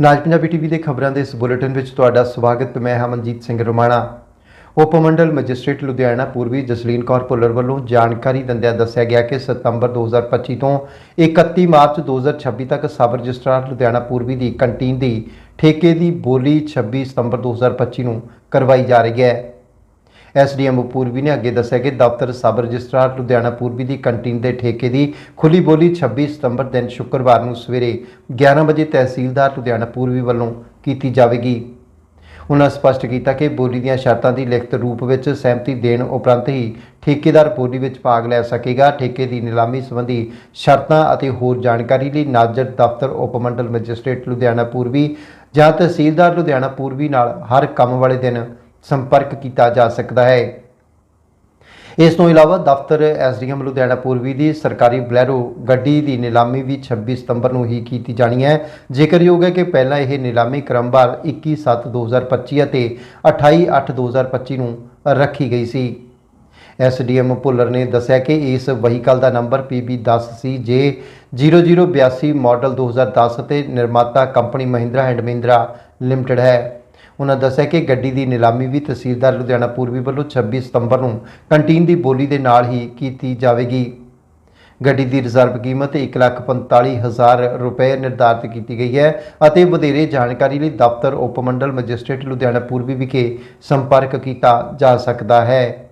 ਨਾਜ Punjabi TV ਦੇ ਖਬਰਾਂ ਦੇ ਇਸ ਬੁਲੇਟਿਨ ਵਿੱਚ ਤੁਹਾਡਾ ਸਵਾਗਤ। ਮੈਂ ਹਮਨਜੀਤ ਸਿੰਘ ਰੋਮਾਣਾ। ਉਪ ਮੰਡਲ ਮੈਜਿਸਟ੍ਰੇਟ ਲੁਧਿਆਣਾ ਪੂਰਬੀ ਜਸਲੀਨ ਕੌਰ ਭੁੱਲਰ ਵੱਲੋਂ ਜਾਣਕਾਰੀ ਦਿੰਦਿਆਂ ਦੱਸਿਆ ਗਿਆ ਕਿ ਸਤੰਬਰ 2025 ਤੋਂ 31 ਮਾਰਚ 2026 ਤੱਕ ਸਬ ਰਜਿਸਟਰਾਰ ਲੁਧਿਆਣਾ ਪੂਰਬੀ ਦੀ ਕੰਟੀਨ ਦੀ ਠੇਕੇ ਦੀ ਬੋਲੀ 26 ਸਤੰਬਰ 2025 ਨੂੰ ਕਰਵਾਈ ਜਾ ਰਹੀ ਹੈ। ਐਸਡੀਐਮ ਪੂਰਬੀ ਨੇ ਅੱਗੇ ਦੱਸਿਆ ਕਿ ਦਫ਼ਤਰ ਸਬ ਰਜਿਸਟਰਾਰ ਲੁਧਿਆਣਾ ਪੂਰਬੀ ਦੀ ਕੰਟੀਨ ਦੇ ਠੇਕੇ ਦੀ ਖੁੱਲੀ ਬੋਲੀ 26 ਸਤੰਬਰ ਦਿਨ ਸ਼ੁੱਕਰਵਾਰ ਨੂੰ ਸਵੇਰੇ 11 ਵਜੇ ਤਹਿਸੀਲਦਾਰ ਲੁਧਿਆਣਾ ਪੂਰਬੀ ਵੱਲੋਂ ਕੀਤੀ ਜਾਵੇਗੀ। ਉਹਨਾਂ ਸਪਸ਼ਟ ਕੀਤਾ ਕਿ ਬੋਲੀ ਦੀਆਂ ਸ਼ਰਤਾਂ ਦੀ ਲਿਖਤ ਰੂਪ ਵਿੱਚ ਸਹਿਮਤੀ ਦੇਣ ਉਪਰੰਤ ਹੀ ਠੇਕੇਦਾਰ ਬੋਲੀ ਵਿੱਚ ਭਾਗ ਲੈ ਸਕੇਗਾ। ਠੇਕੇ ਦੀ ਨਿਲਾਮੀ ਸੰਬੰਧੀ ਸ਼ਰਤਾਂ ਅਤੇ ਹੋਰ ਜਾਣਕਾਰੀ ਲਈ ਨਾਜ਼ਰ ਦਫ਼ਤਰ ਉਪ ਮੰਡਲ ਮੈਜਿਸਟ੍ਰੇਟ ਲੁਧਿਆਣਾ ਪੂਰਬੀ ਜਾਂ ਤਹਿਸੀਲਦਾਰ ਲੁਧਿਆਣਾ ਪੂਰਬੀ ਨਾਲ ਹਰ ਕੰਮ ਵਾਲੇ ਦਿਨ ਸੰਪਰਕ ਕੀਤਾ ਜਾ ਸਕਦਾ ਹੈ। ਇਸ ਤੋਂ ਇਲਾਵਾ ਦਫ਼ਤਰ ਐਸਡੀਐਮ ਲੁਧਿਆਣਾ ਪੂਰਬੀ ਦੀ ਸਰਕਾਰੀ ਬਲੈਰੋ ਗੱਡੀ ਦੀ ਨਿਲਾਮੀ ਵੀ 26 ਸਤੰਬਰ ਨੂੰ ਹੀ ਕੀਤੀ ਜਾਣੀ ਹੈ। ਜ਼ਿਕਰਯੋਗ ਹੈ ਕਿ ਪਹਿਲਾਂ ਇਹ ਨਿਲਾਮੀ ਕ੍ਰਮਵਾਰ 21/7/2025 ਅਤੇ 28/8/2025 ਨੂੰ ਰੱਖੀ ਗਈ ਸੀ। ਐਸਡੀਐਮ ਭੁੱਲਰ ਨੇ ਦੱਸਿਆ ਕਿ ਇਸ ਵਹੀਕਲ ਦਾ ਨੰਬਰ PB10 ਸੀ ਜੇ 0082 ਮਾਡਲ 2010 ਤੇ ਨਿਰਮਾਤਾ company Mahindra and Mahindra limited ਹੈ। ਉਹਨਾਂ ਦੱਸਿਆ ਕਿ ਗੱਡੀ ਦੀ ਨਿਲਾਮੀ ਵੀ ਤਹਿਸੀਲਦਾਰ ਲੁਧਿਆਣਾ ਪੂਰਬੀ ਵੱਲੋਂ 26 ਸਤੰਬਰ ਨੂੰ ਕੰਟੀਨ ਦੀ ਬੋਲੀ ਦੇ ਨਾਲ ਹੀ ਕੀਤੀ ਜਾਵੇਗੀ। ਗੱਡੀ ਦੀ ਰਿਜ਼ਰਵ ਕੀਮਤ 145000 ਰੁਪਏ ਨਿਰਧਾਰਿਤ ਕੀਤੀ ਗਈ ਹੈ ਅਤੇ ਵਧੇਰੇ ਜਾਣਕਾਰੀ ਲਈ ਦਫ਼ਤਰ, ਉਪ ਮੰਡਲ, ਮੈਜਿਸਟ੍ਰੇਟ ਲੁਧਿਆਣਾ ਪੂਰਬੀ ਵਿਖੇ ਸੰਪਰਕ ਕੀਤਾ ਜਾ ਸਕਦਾ ਹੈ।